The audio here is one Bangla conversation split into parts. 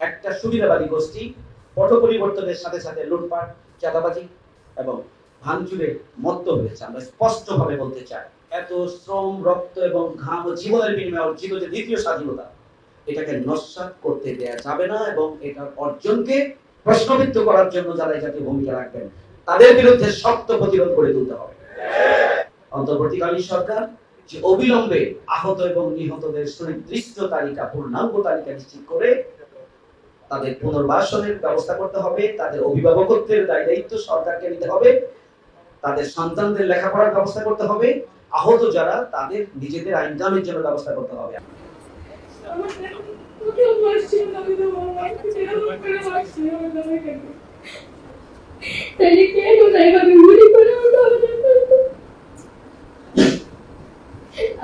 একটা সুবিধাবাদী গোষ্ঠী পট পরিবর্তনের সাথে সাথে লুটপাট, চাঁদাবাজি এবং ভাঙচুরে মত্ত হয়েছে। আমরা স্পষ্টভাবে বলতে চাই, এত শ্রম, রক্ত এবং ঘাম ও জীবনের বিনিময়ে অর্জিত যে দ্বিতীয় স্বাধীনতা, এটাকে নস্বাত করতে দেয়া যাবে না এবং এটার অর্জনকে প্রশ্নবিদ্ধ করার জন্য যারা এই জাতীয় ভূমিকা রাখবেন, তাদের বিরুদ্ধে শক্ত প্রতিরোধ করে তুলতে হবে। অন্তর্বর্তীকালীন সরকার যে অবিলম্বে আহত এবং নিহতদের সুনির্দিষ্ট তালিকা, পূর্ণাঙ্গ তালিকা নিশ্চিত করে তাদের পুনর্বাসনের ব্যবস্থা করতে হবে, তাদের অভিভাবকত্বের দায় দায়িত্ব সরকারকে নিতে হবে, তাদের সন্তানদের লেখাপড়ার ব্যবস্থা করতে হবে, আহত যারা, তাদের নিজেদের আইনকামের জন্য ব্যবস্থা করতে হবে।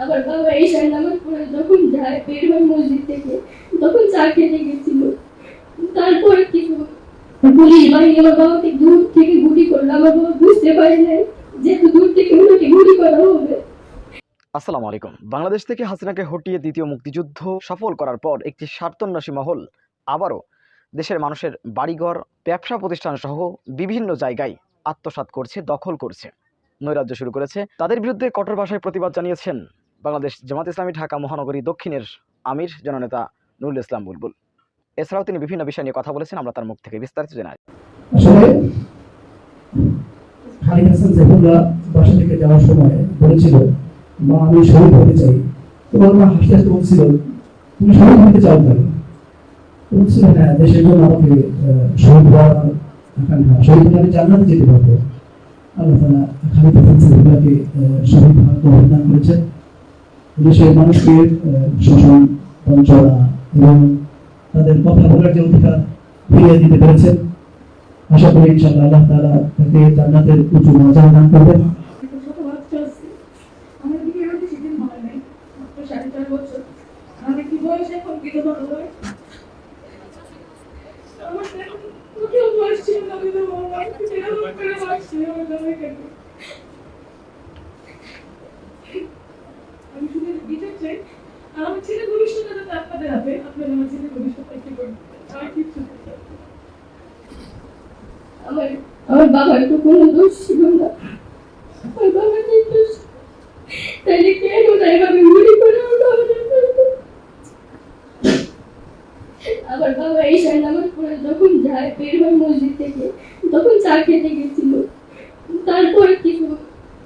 আমার বাবা এই সাইড নামাজ পড়ে যখন যায় বের হয় মসজিদ থেকে, তখন চা খেতে গেছিল। কিছু আমার বাবাকে দূর থেকে গুলি করল, আমার বাবা বুঝতে নাই দূর থেকে ওনাকে গুলি করা হবে। আসসালামু আলাইকুম। বাংলাদেশ থেকে হাসিনাকে হটিয়ে দ্বিতীয় মুক্তিযুদ্ধ সফল করার পর একটি স্বার্থন্যাসী মহল আবারও দেশের মানুষের বাড়িঘর, ব্যবসা প্রতিষ্ঠান সহ বিভিন্ন জায়গায় আত্মসাৎ করছে, দখল করছে। নৈরাজ্য শুরু করেছে। তাদের বিরুদ্ধে কঠোর ভাষায় প্রতিবাদ জানিয়েছেন বাংলাদেশ জামাত ইসলামী ঢাকা মহানগরী দক্ষিণের আমির, জননেতা নুরুল ইসলাম বুলবুল। এছাড়াও তিনি বিভিন্ন বিষয় নিয়ে কথা বলেছেন, আমরা তার মুখ থেকে বিস্তারিত জানাই খালিদ হাসান বাসা থেকে যাওয়ার সময় বলেছিল, মা, আমি শহীদ হতে চাই। তোমার মা হাসতে হাসতে বলছিল, তুমি শহীদ হতে চাও বলছিল হ্যাঁ দেশের জন্য আমাকে শহীদ শহীদ হলে আমি যেতে পারব। আল্লাহ তালা খালিদ হাসান শহীদ হওয়ার করেছেন। দেশের মানুষকে শোষণ বঞ্চনা এবং তাদের কথা বলার যে অধিকার ফিরিয়ে দিতে পেরেছেন। আশা করি ইনশাআল্লাহ আল্লাহ তাআলা তাকে জান্নাতের উঁচু মর্যাদা দান করবেন। আমার বয়স কেউ বয়স ছিল না বিধবা হওয়ার। এরকম করে বাঁচছি আমার জামাই কেন আমি শুধু বিচার চাই আর আমার ছেলে ভবিষ্যৎটা যাতে আপনাদের হাতে আপনারা আমার ছেলে ভবিষ্যৎ কি করবেন আর কিছু চাই না। আমার বাবার তো কোনো দোষ ছিল না। আমার বাবার নির্দোষ। তাইলে কেন না এভাবে গুলি করে আমার বাবা এই নামাজ পড়ে যখন যায় বের মসজিদ থেকে, তখন চা খেতে গেছিল। তারপর কিছু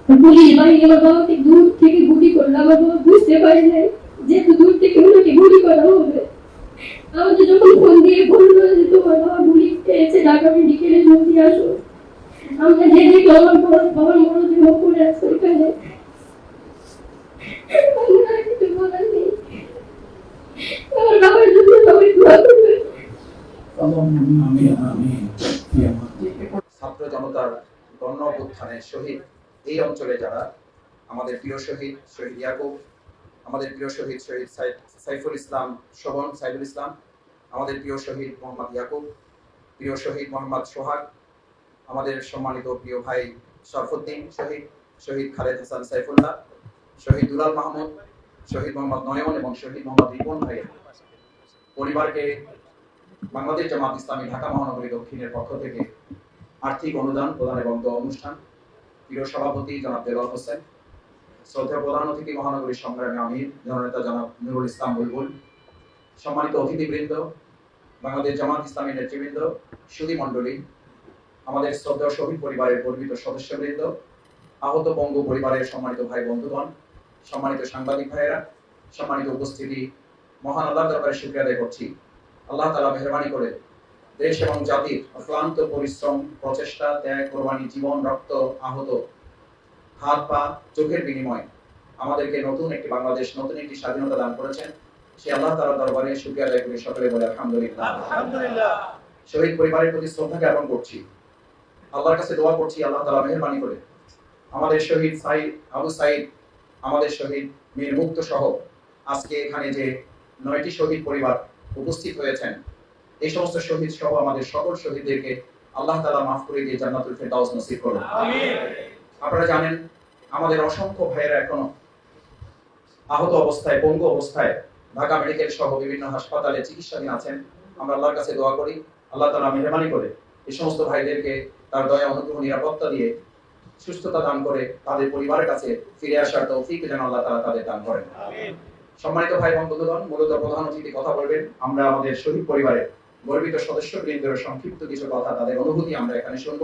পুলিশ বাহিনী আমার বাবাকে দূর থেকে গুলি করল। আমার বাবা বুঝতে পারে নাই যেহেতু দূর থেকে ওনাকে গুলি করা হবে। আমাদের যখন ফোন দিয়ে বলল যে তোমার বাবা গুলি খেয়েছে ঢাকা মেডিকেলে জলদি আসো। আমরা যে আমার বাবার বাবার মরদেহ পড়ে আছে ওইখানে আমার কিছু বলার নেই। আমার বাবার জন্য সবাই দোয়া করবে ছাত্র জনতার গণ অভ্যুত্থানে শহীদ এই অঞ্চলে যারা আমাদের প্রিয় শহীদ শহীদ ইয়াকুব আমাদের প্রিয় শহীদ শহীদ সাইফুল ইসলাম শোভন সাইফুল ইসলাম আমাদের প্রিয় শহীদ মোহাম্মদ ইয়াকুব প্রিয় শহীদ মোহাম্মদ সোহাগ আমাদের সম্মানিত প্রিয় ভাই শরফুদ্দিন শহীদ শহীদ খালেদ হাসান সাইফুল্লাহ, শহীদ দুলাল মাহমুদ, শহীদ মোহাম্মদ নয়ন এবং শহীদ মোহাম্মদ রিপন ভাইয়ের পরিবারকে বাংলাদেশ জামাত ইসলামী ঢাকা মহানগরী দক্ষিণের পক্ষ থেকে আর্থিক অনুদান প্রদান এবং দোয়া অনুষ্ঠান। প্রিয় সভাপতি জনাব দেলাল হোসেন শ্রদ্ধা প্রধান অতিথি মহানগরী সংগ্রামী আমির, জননেতা জনাব নুরুল ইসলাম বুলবুল, সম্মানিত অতিথিবৃন্দ, বাংলাদেশ জামাত ইসলামী নেতৃবৃন্দ সুধী মণ্ডলী আমাদের শ্রদ্ধেয় শহীদ পরিবারের গর্বিত সদস্যবৃন্দ আহত পঙ্গু পরিবারের সম্মানিত ভাই বন্ধুগণ সম্মানিত সাংবাদিক ভাইয়েরা সম্মানিত উপস্থিতি মহান আল্লাহ দরবারে শুক্রিয়া আদায় করছি। আল্লাহ তালা মেহরবানি করে দেশ এবং জাতির অক্লান্ত পরিশ্রম প্রচেষ্টা ত্যাগ কোরবানি জীবন রক্ত আহত হাত পা চোখের বিনিময় আমাদেরকে নতুন একটি বাংলাদেশ নতুন একটি স্বাধীনতা দান করেছেন। সে আল্লাহ তালা দরবারে শুক্রিয়া আদায় করে সকলে বলে আলহামদুলিল্লাহ। শহীদ পরিবারের প্রতি শ্রদ্ধা জ্ঞাপন করছি। আল্লাহর কাছে দোয়া করছি আল্লাহ তালা মেহরবানি করে। আমাদের শহীদ সাইদ আবু সাইদ আমাদের শহীদ মীর মুক্ত সহ আজকে এখানে যে নয়টি শহীদ পরিবার উপস্থিত হয়েছেন এই সমস্ত শহীদ সহ আমাদের সকল শহীদদেরকে আল্লাহ তাআলা মাফ করে দিয়ে জান্নাতুল ফেরদাউস নসিব করুন। আপনারা জানেন আমাদের অসংখ্য ভাইয়েরা এখনও আহত অবস্থায় পঙ্গু অবস্থায় ঢাকা মেডিকেল সহ বিভিন্ন হাসপাতালে চিকিৎসাধীন আছেন। আমরা আল্লাহর কাছে দোয়া করি আল্লাহ তালা মেহরবানি করে এই সমস্ত ভাইদেরকে তার দয়া অনুগ্রহ নিরাপত্তা দিয়ে সুস্থতা দান করে তাদের পরিবারের কাছে ফিরে আসার তৌফিক যেন আল্লাহ তালা তাদের দান করেন। সম্মানিত ভাই এবং বন্ধুগণ মূলত প্রধান অতিথি কথা বলবেন আমরা আমাদের শহীদ পরিবারের গর্বিত সদস্য বৃন্দের সংক্ষিপ্ত কিছু কথা তাদের অনুভূতি আমরা এখানে শুনব।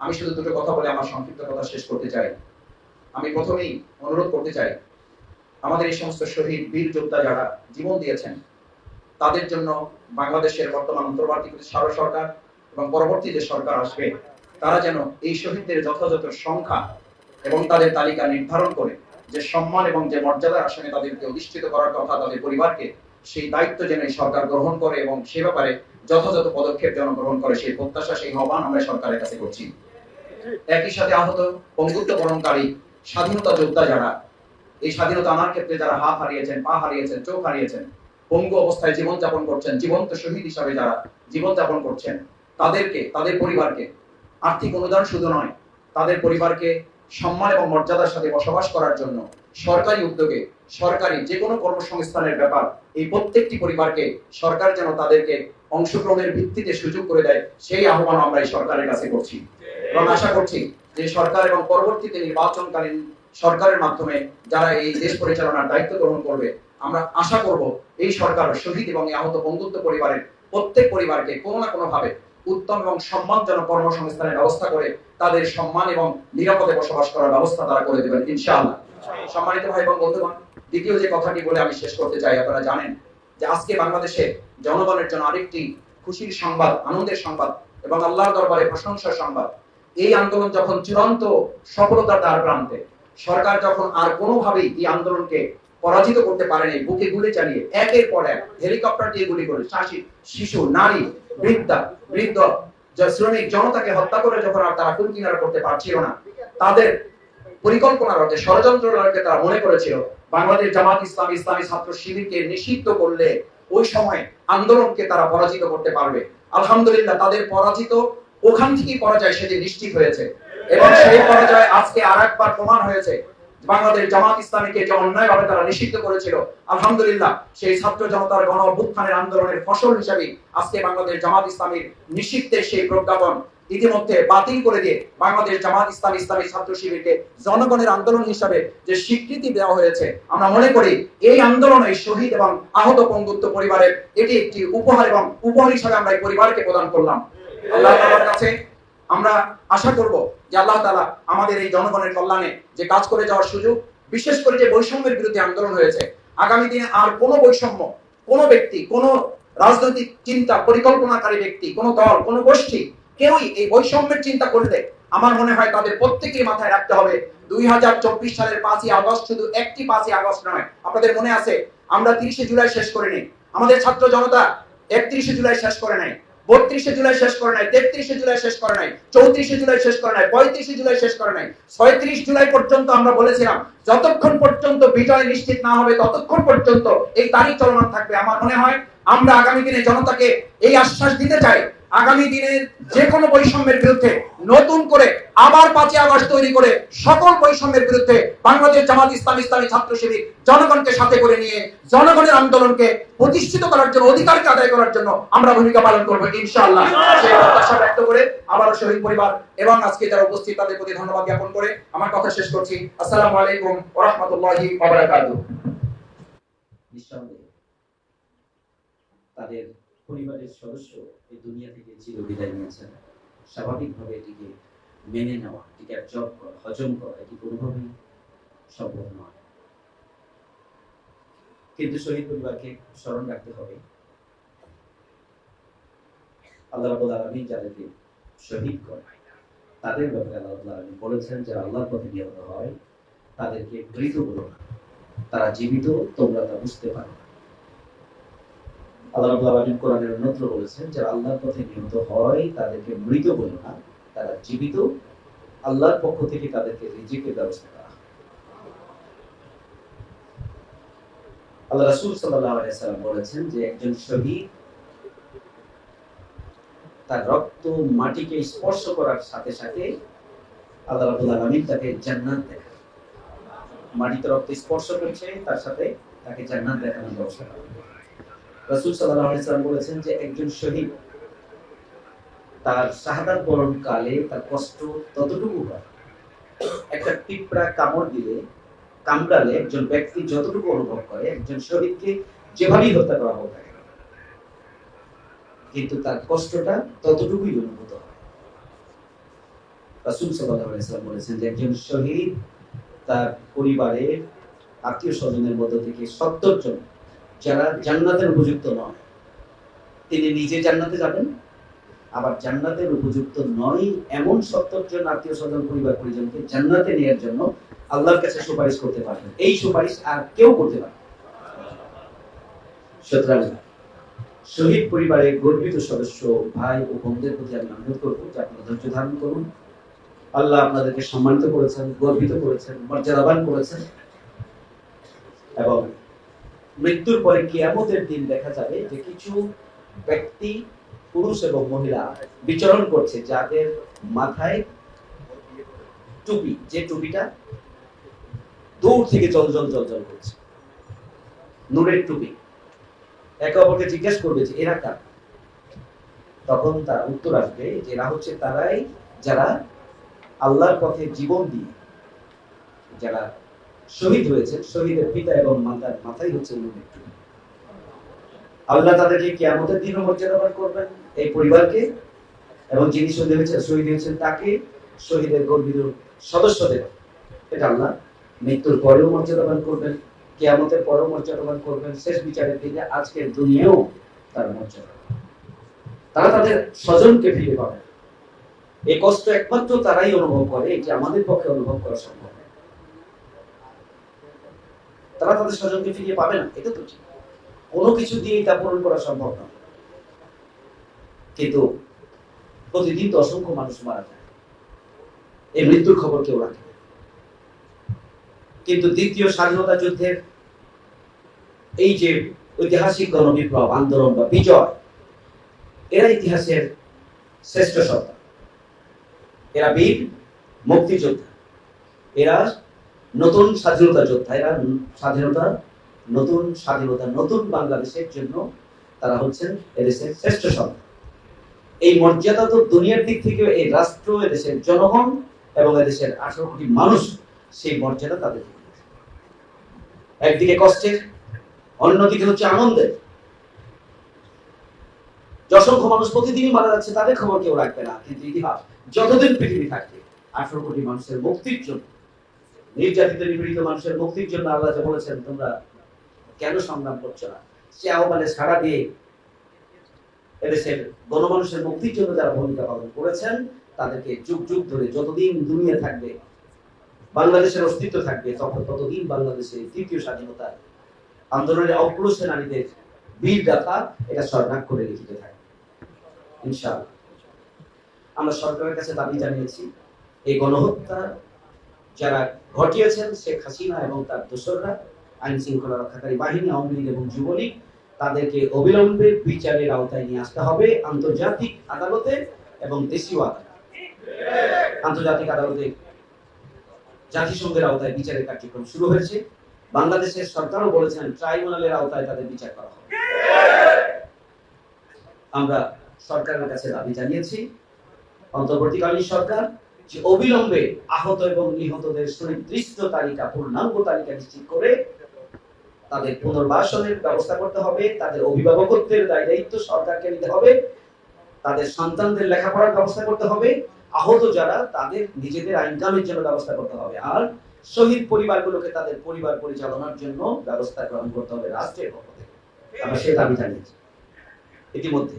আমি শুধু দুটো কথা বলে আমার সংক্ষিপ্ত কথা শেষ করতে চাই। আমি প্রথমেই অনুরোধ করতে চাই আমাদের এই সমস্ত শহীদ বীর যোদ্ধা যারা জীবন দিয়েছেন তাদের জন্য বাংলাদেশের বর্তমান অন্তর্বর্তীকালীন সারা সরকার এবং পরবর্তী যে সরকার আসবে তারা যেন এই শহীদদের যথাযথ সংখ্যা এবং তাদের তালিকা নির্ধারণ করে যে সম্মান এবং যে মর্যাদার আসনে তাদেরকে অধিষ্ঠিত করার কথা তাদের পরিবারকে, সেই দায়িত্ব যেন সরকার গ্রহণ করে এবং সে ব্যাপারে যথাযথ পদক্ষেপ যেন গ্রহণ করে, সেই প্রত্যাশা, সেই আহ্বান আমরা সরকারের কাছে করছি। একই সাথে আহত পঙ্গুত্ব বরণকারী স্বাধীনতা যোদ্ধা যারা, এই স্বাধীনতা আনার ক্ষেত্রে যারা হাত হারিয়েছেন, পা হারিয়েছেন, চোখ হারিয়েছেন, পঙ্গু অবস্থায় জীবন যাপন করছেন, জীবন্ত শহীদ হিসাবে যারা জীবন যাপন করছেন, তাদেরকে, তাদের পরিবারকে আর্থিক অনুদান শুধু নয়, তাদের পরিবারকে সম্মান এবং মর্যাদার সাথে বসবাস করার জন্য সরকারি উদ্যোগে, সরকারি যে কোনো কর্মসংস্থানের ব্যাপার, এই প্রত্যেকটি পরিবারকে সরকার যেন তাদেরকে অংশগ্রহণের ভিত্তিতে সুযোগ করে দেয়, সেই আহ্বান আমরা এই সরকারের কাছে করছি। এবং আশা করছি যে সরকার এবং পরবর্তীতে নির্বাচনকালীন সরকারের মাধ্যমে যারা এই দেশ পরিচালনার দায়িত্ব গ্রহণ করবে, আমরা আশা করব এই সরকার শহীদ এবং আহত বন্ধুত্ব পরিবারের প্রত্যেক পরিবারকে কোনো না কোনো ভাবে উত্তম এবং সম্মানজনক কর্মসংস্থানের ব্যবস্থা করে তাদের সম্মান এবং নিরাপদে বসবাস করার ব্যবস্থা তারা করে দেবেন, ইনশাআল্লাহ। সম্মানিত ভাই এবং বন্ধুগণ, দ্বিতীয় যে কথাটি বলে আমি শেষ করতে চাই, আপনারা জানেন যে আজকে বাংলাদেশে জনগণের জন্য আরেকটি খুশির সংবাদ, আনন্দের সংবাদ এবং আল্লাহর দরবারে প্রশংসার সংবাদ। এই আন্দোলন যখন চূড়ান্ত সফলতার দ্বার প্রান্তে, সরকার যখন আর কোনোভাবেই এই আন্দোলনকে পরাজিত করতে পারেনি। বুকে গুলি চালিয়ে একের পর এক হেলিকপ্টার দিয়ে গুলি করে শাসি শিশু, নারী, বৃদ্ধা, বৃদ্ধ শ্রমিক জনতাকে হত্যা করে যখন আর তারা কুল কিনারা করতে পারছিল না, তাদের পরিকল্পনার অর্থে ষড়যন্ত্র তারা মনে করেছিল। বাংলাদেশ জামাত ইসলাম ইসলামী ছাত্র শিবিরকে নিষিদ্ধ করলে ওই সময় আন্দোলনকে তারা পরাজিত করতে পারবে। আলহামদুলিল্লাহ, তাদের পরাজিত ওখান থেকেই পরাজয় সেদিন নিশ্চিত হয়েছে। এবং সেই পরাজয় আজকে আর একবার প্রমাণ হয়েছে। বাংলাদেশ জামাত ইসলামীকে যে অন্যায়ভাবে তারা নিষিদ্ধ করেছিল। আলহামদুলিল্লাহ, সেই ছাত্র জনতার গণ অভ্যুত্থানের আন্দোলনের ফসল হিসাবে আজকে বাংলাদেশ জামাত ইসলামীর নিষিদ্ধের সেই প্রজ্ঞাপন ইতিমধ্যে বাতিল করে দিয়ে বাংলাদেশ জামাত ইসলাম ইসলামী ছাত্র শিবিরকে জনগণের আন্দোলন হিসাবে যে স্বীকৃতি দেওয়া হয়েছে, আমরা মনে করি এই আন্দোলনে শহীদ এবং আহত পঙ্গুত্ব পরিবারের এটি একটি উপহার এবং উপহার হিসাবে আমরা এই পরিবারকে প্রদান করলাম। আল্লাহ কাছে আমরা আশা করব যে আল্লাহ তাআলা আমাদের এই জনগণের কল্যাণে যে কাজ করে যাওয়ার সুযোগ, বিশেষ করে যে বৈষম্যের বিরুদ্ধে আন্দোলন হয়েছে, আগামী দিনে আর কোনো বৈষম্য, কোনো ব্যক্তি, কোনো রাজনৈতিক চিন্তা পরিকল্পনাকারী ব্যক্তি, কোনো দল, কোনো গোষ্ঠী কেউই এই বৈষম্যের চিন্তা করলে আমার মনে হয় তাদের প্রত্যেকের মাথায় রাখতে হবে, দুই হাজার চব্বিশ সালের পাঁচই আগস্ট শুধু একটি পাঁচই আগস্ট নয়। আপনাদের মনে আছে, আমরা তিরিশে জুলাই শেষ করে নিই আমাদের ছাত্র জনতা একত্রিশে জুলাই শেষ করে নেয় বত্রিশে জুলাই শেষ করে নাই, তেত্রিশে জুলাই শেষ করে নাই, চৌত্রিশে জুলাই শেষ করে নাই, পঁয়ত্রিশে জুলাই শেষ করে নাই, ছয়ত্রিশ জুলাই পর্যন্ত আমরা বলেছিলাম, যতক্ষণ পর্যন্ত বিজয় নিশ্চিত না হবে, ততক্ষণ পর্যন্ত এই তারিখ চলমান থাকবে। আমার মনে হয় আমরা আগামী দিনে জনতাকে এই আশ্বাস দিতে চাই আগামী দিনের যে কোনো বৈষম্যের বিরুদ্ধে নতুন করে আবার পাঁচই আগস্ট তৈরি করে সকল বৈষম্যের বিরুদ্ধে বাংলাদেশ জামাত ইসলাম ইসলামী ছাত্র শিবির জনগণকে সাথে করে নিয়ে জনগণের আন্দোলনকে প্রতিষ্ঠিত করার জন্য, অধিকারকে আদায় করার জন্য আমরা ভূমিকা পালন করব ইনশাআল্লাহ। সেই প্রত্যাশা ব্যক্ত করে আবারও শহীদ পরিবার এবং আজকে যারা উপস্থিত তাদের প্রতি ধন্যবাদ জ্ঞাপন করে আমার কথা শেষ করছি। আসসালামু আলাইকুম ওয়া রাহমাতুল্লাহি ওয়া বারাকাতুহু। নিঃসন্দেহে তাদের পরিবারের সদস্য এই দুনিয়া থেকে চির বিদায় নিয়েছেন। স্বাভাবিকভাবে এটিকে মেনে নেওয়া, এটিকে অ্যাবজর্ব করা, হজম করা, এটি কোনোভাবেই সম্ভব নয়। কিন্তু শহীদ পরিবারকে স্মরণ রাখতে হবে, আল্লাহ রাব্বুল আলামিন যাদেরকে শহীদ করে তাদের ব্যাপারে আল্লাহ আলামিন বলেছেন যারা আল্লাহর পথে নিহত হয়, তাদেরকে মৃত বলো না। তারা জীবিত, তোমরা তা বুঝতে পারো না। আল্লাহর পথে নিহত হয়, তাদেরকে মৃত বলো না, তারা জীবিত। আল্লাহর পক্ষ থেকে তাদেরকে রিজিকের ব্যবস্থা করা। আল্লাহ সাল্লাম বলেছেন যে, একজন শহীদ তার রক্ত মাটিকে স্পর্শ করার সাথে সাথে আল্লাহ তাকে জান্নাত মাটিতে রক্ত স্পর্শ করছে, তার সাথে তাকে জান্নাত দেখানোর ব্যবস্থা করা। রাসূল সাল্লাল্লাহু আলাইহি সাল্লাম বলেছেন যে একজন শহীদ তার শাহাদাত তার কষ্ট ততটুকু হয়। একটা কামড় দিলে, কামড়ালে একজন ব্যক্তি যতটুকু অনুভব করে, একজন শহীদকে যেভাবেই হত্যা করা হোক কিন্তু তার কষ্টটা ততটুকুই অনুভূত হয়। রাসূল সাল্লাল্লাহু আলাইহি সাল্লাম বলেছেন যে একজন শহীদ তার পরিবারের আত্মীয় স্বজনের মধ্য থেকে সত্তর জন যারা জান্নাতের উপযুক্ত নয় তিনি নিজে জান্নাতে যাবেন, আবার জান্নাতের উপযুক্ত নয় এমন সত্তর জন আত্মীয় স্বজন, পরিবার, পরিজনকে জান্নাতে নেওয়ার জন্য আল্লাহর কাছে সুপারিশ করতে পারবেন এই সুপারিশ আর কেউ করতে পারবে না। সুতরাং শহীদ পরিবারের গর্বিত সদস্য, ভাই ও বোনদের প্রতি আমি অনুরোধ করব যে আপনারা ধৈর্য ধারণ করুন আল্লাহ আপনাদেরকে সম্মানিত করেছেন, গর্বিত করেছেন, মর্যাদাবান করেছেন এবং মৃত্যুর পরে কিয়ামতের দিন দেখা যাবে যে কিছু ব্যক্তি, পুরুষ এবং মহিলা বিচরণ করছে যাদের মাথায় টুপি, যে টুপিটা দূর থেকে জল জল জল জল করছে। নূরের টুপি। একে অপরকে জিজ্ঞেস করবে যে, এরা কার? তখন তার উত্তর আসবে যে, এরা হচ্ছে তারাই যারা আল্লাহর পথে জীবন দিয়ে, যারা শহীদ হয়েছে শহীদের পিতা এবং মাতার মাথায় হচ্ছে টুপি আল্লাহ তাদেরকে কিয়ামতের দিনও মর্যাদাবান করবেন এই পরিবারকে, এবং যিনি শহীদ হয়েছেন শহীদ হয়েছেন তাকে শহীদের গর্বিত সদস্যদের। এটা আল্লাহ মৃত্যুর পরেও মর্যাদাবান করবেন, কিয়ামতের পরেও মর্যাদাবান করবেন, শেষ বিচারের দিনে আজকের দুনিয়াও তার মর্যাদা। তারা তাদের স্বজনকে ফিরে পাবে। এই কষ্ট একমাত্র তারাই অনুভব করে, এটি আমাদের পক্ষে অনুভব করা সম্ভব। তারা তাদের স্বজনকে ফিরিয়ে পাবে না, এটা তো কোনো কিছু দিয়েই তা পূরণ করা সম্ভব নয় কিন্তু প্রতিদিন তো অসংখ্য মানুষ মারা যায়। এই মৃত্যুর খবর কেউ রাখে কিন্তু দ্বিতীয় স্বাধীনতা যুদ্ধের এই যে ঐতিহাসিক গণবিপ্লব, আন্দোলন বা বিজয়, এরা ইতিহাসের শ্রেষ্ঠ সত্তা। এরা বীর, মুক্তিযোদ্ধা। এরা নতুন স্বাধীনতা যোদ্ধা এরা স্বাধীনতা, নতুন স্বাধীনতা, নতুন বাংলাদেশের জন্য তারা হচ্ছেন এদেশের শ্রেষ্ঠ সন্তান। এই মর্যাদা তো দুনিয়ার দিক থেকে এই রাষ্ট্র, এদেশের জনগণ এবং এদেশের আঠারো কোটি মানুষ সেই মর্যাদা তাদের একদিকে কষ্টের, অন্যদিকে হচ্ছে আনন্দের। অসংখ্য মানুষ প্রতিদিনই মারা যাচ্ছে, তাদের খবর কেউ রাখবে না। কিন্তু ইতিহাস, যতদিন পৃথিবী থাকবে, আঠারো কোটি মানুষের মুক্তির জন্য নির্যাতিত নিপীড়িত মানুষের মুক্তির জন্য আল্লাহ যে বলেছেন, তোমরা কেন সংগ্রাম করছ না? সে আহ্বানে সাড়া দিয়ে এদেশের গণমানুষের মুক্তির জন্য যারা ভূমিকা পালন করেছেন, তাদেরকে যুগ যুগ ধরে যতদিন দুনিয়া থাকবে, বাংলাদেশের অস্তিত্ব থাকবে, তখন ততদিন বাংলাদেশের তৃতীয় স্বাধীনতা আন্দোলনের অগ্র সেনানীদের বীর গাথা এটা স্বর্ণাক করে লিখিত থাকে। ইনশাআল্লাহ। আমরা সরকারের কাছে দাবি জানিয়েছি, এই গণহত্যা যারা ঘটিয়েছেন শেখ হাসিনা এবং তার দোসররা, আইন শৃঙ্খলা রক্ষাকারী বাহিনী, আওয়ামী লীগ এবং যুবলীগ, তাদেরকে অবিলম্বে বিচারের আওতায় নিয়ে আসতে হবে আন্তর্জাতিক আদালতে এবং দেশীয় আদালতে। আন্তর্জাতিক আদালতে জাতিসংঘের আওতায় বিচারের কার্যক্রম শুরু হয়েছে। বাংলাদেশের সরকারও বলেছেন, ট্রাইব্যুনালের আওতায় তাদের বিচার করা হবে। আমরা সরকারের কাছে দাবি জানিয়েছি, অন্তর্বর্তীকালীন সরকার যে অবিলম্বে আহত এবং নিহতদের সুনির্দিষ্ট তালিকা পূর্ণাঙ্গ তালিকা নিশ্চিত করে তাদের পুনর্বাসনের ব্যবস্থা করতে হবে, তাদের অভিভাবকত্বের দায় দায়িত্ব সরকারকে নিতে হবে, তাদের সন্তানদের লেখাপড়ার ব্যবস্থা করতে হবে, আহত যারা, তাদের নিজেদের আইনকামের জন্য ব্যবস্থা করতে হবে আর শহীদ পরিবারগুলোকে তাদের পরিবার পরিচালনার জন্য ব্যবস্থা গ্রহণ করতে হবে রাষ্ট্রের পক্ষ থেকে। আমরা সে দাবি জানিয়েছি। ইতিমধ্যে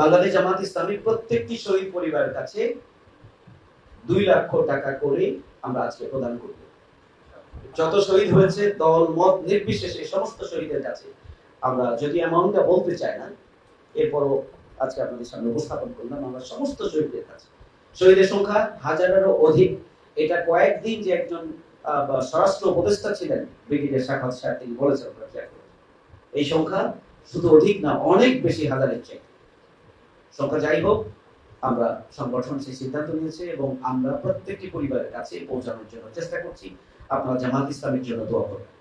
বাংলাদেশ জামাত ইসলামী প্রত্যেকটি শহীদ পরিবারের কাছে দুই লক্ষ টাকা করে আমরা আজকে প্রদান করব। যত শহীদ হয়েছে, দল, মত নির্বিশেষে সমস্ত শহীদের কাছে আমরা যদি অ্যামাউন্টটা বলতে চাই না, এরপরও আজকে আপনাদের সামনে উপস্থাপন করলাম আমরা সমস্ত শহীদদের কাছে। শহীদের সংখ্যা হাজারেরও অধিক। এটা কয়েকদিন যে একজন স্বরাষ্ট্র উপদেষ্টা ছিলেন, ব্রিগেডিয়ার শাখাত সাহেব তিনি বলেছেন। এই সংখ্যা শুধু অধিক না, অনেক বেশি হাজারের চেয়ে। সংখ্যা যাই হোক আমরা সংগঠন সেই সিদ্ধান্ত নিয়েছে এবং আমরা প্রত্যেকটি পরিবারের কাছে পৌঁছানোর জন্য চেষ্টা করছি আপনারা জামাত ইসলামের জন্য দোয়া করবেন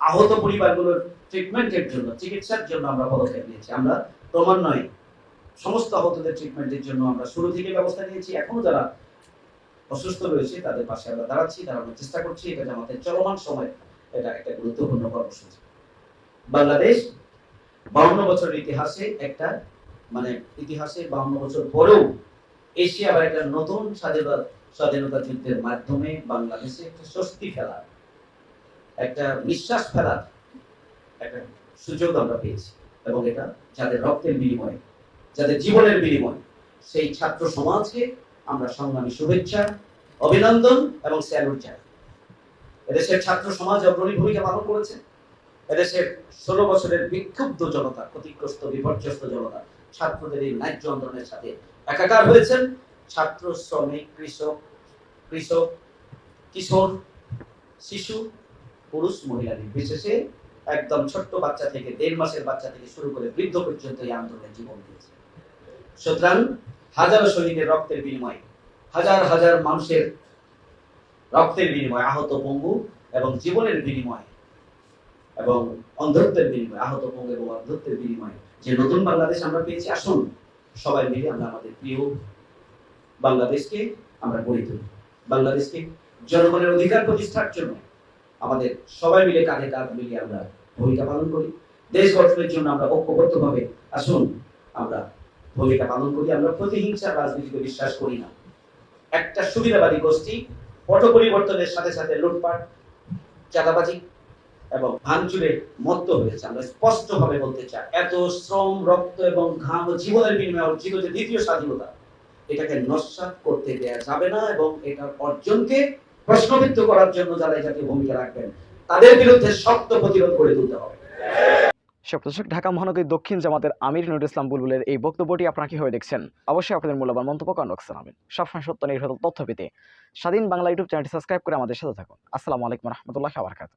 আহত পরিবারগুলোর ট্রিটমেন্টের জন্য, চিকিৎসার জন্য আমরা পদক্ষেপ নিয়েছি। আমরা ক্রমান্বয়ে সমস্ত আহতদের ট্রিটমেন্টের জন্য আমরা শুরু থেকে ব্যবস্থা নিয়েছি। এখনও যারা অসুস্থ রয়েছে, তাদের পাশে আমরা দাঁড়াচ্ছি, দাঁড়ানোর চেষ্টা করছি। এটা আমাদের চলমান সময়। এটা একটা গুরুত্বপূর্ণ কর্মসূচি। বাংলাদেশ বাউন্ন বছরের ইতিহাসে একটা মানে ইতিহাসে বাউন্ন বছর পরেও এশিয়া বা একটা নতুন স্বাধীনতা স্বাধীনতা যুদ্ধের মাধ্যমে বাংলাদেশে একটা স্বস্তি ফেলার, একটা বিশ্বাস ফেলার একটা সুযোগ আমরা পেয়েছি। এবং এটা যাদের রক্তের বিনিময়ে, যাদের জীবনের বিনিময়, সেই ছাত্র সমাজকে আমরা সংগ্রামী শুভেচ্ছা, অভিনন্দন এবং স্যালুট জানাই। এদেশের ছাত্র সমাজ অগ্রণী ভূমিকা পালন করেছে। এদেশের ষোলো বছরের বিক্ষুব্ধ জনতা, ক্ষতিগ্রস্ত, বিপর্যস্ত জনতা ছাত্রদের এই ন্যায্য আন্দোলনের সাথে একাকার হয়েছেন ছাত্র, শ্রমিক, কৃষক কৃষক, কিশোর, শিশু, পুরুষ, মহিলা নির্বিশেষে একদম ছোট্ট বাচ্চা থেকে দেড় মাসের বাচ্চা থেকে শুরু করে বৃদ্ধ পর্যন্ত এই আন্দোলনে জীবন দিয়েছে সুতরাং হাজারো শহীদের রক্তের বিনিময়ে, হাজার হাজার মানুষের রক্তের বিনিময়ে আহত পঙ্গু এবং জীবনের বিনিময়ে এবং অন্ধত্বের বিনিময়ে, আহত পঙ্গু এবং অন্ধত্বের বিনিময়ে যে নতুন বাংলাদেশ আমরা পেয়েছি, আসুন সবাই মিলে আমরা আমাদের প্রিয় বাংলাদেশকে আমরা গড়ে তুলি। বাংলাদেশকে জনগণের অধিকার প্রতিষ্ঠার জন্য আমাদের সবাই মিলে কাঁধে কাঁধ মিলিয়ে আমরা ভূমিকা পালন করি। দেশ গঠনের জন্য আমরা ঐক্যবদ্ধভাবে আসুন আমরা ভূমিকা পালন করি। আমরা প্রতিহিংসার রাজনীতিতে বিশ্বাস করি না। একটা সুবিধাবাদী গোষ্ঠী পট পরিবর্তনের সাথে সাথে লুটপাট, চাঁদাবাজি এবং ভাঙচুরে মত্ত হয়েছে। আমরা স্পষ্ট ভাবে বলতে চাই, এত শ্রম, রক্ত এবং ঘাম জীবনের বিনিময়ে অর্জিত যে দ্বিতীয় স্বাধীনতা, এটাকে নস্বাত করতে দেয়া যাবে না এবং এটার অর্জনকে প্রশ্নবিদ্ধ করার জন্য যারা এই জাতীয় ভূমিকা রাখবেন, তাদের বিরুদ্ধে শক্ত প্রতিরোধ করে তুলতে হবে। সুপ্রদর্শক ঢাকা মহানগরী দক্ষিণ জামাতের আমির নুরুল ইসলাম বুলবুলের এই বক্তব্যটি আপনারা কীভাবে দেখছেন? অবশ্যই আপনাদের মূল্যবান মন্তব্য কমেন্ট বক্সে জানাবেন। সবসময় সত্য নির্ভর তথ্য পেতে স্বাধীন বাংলা ইউটিউব চ্যানেলটি সাবস্ক্রাইব করে আমাদের সাথে থাকুন। আসসালামু আলাইকুম রহমতুল্লাহ আবরকাত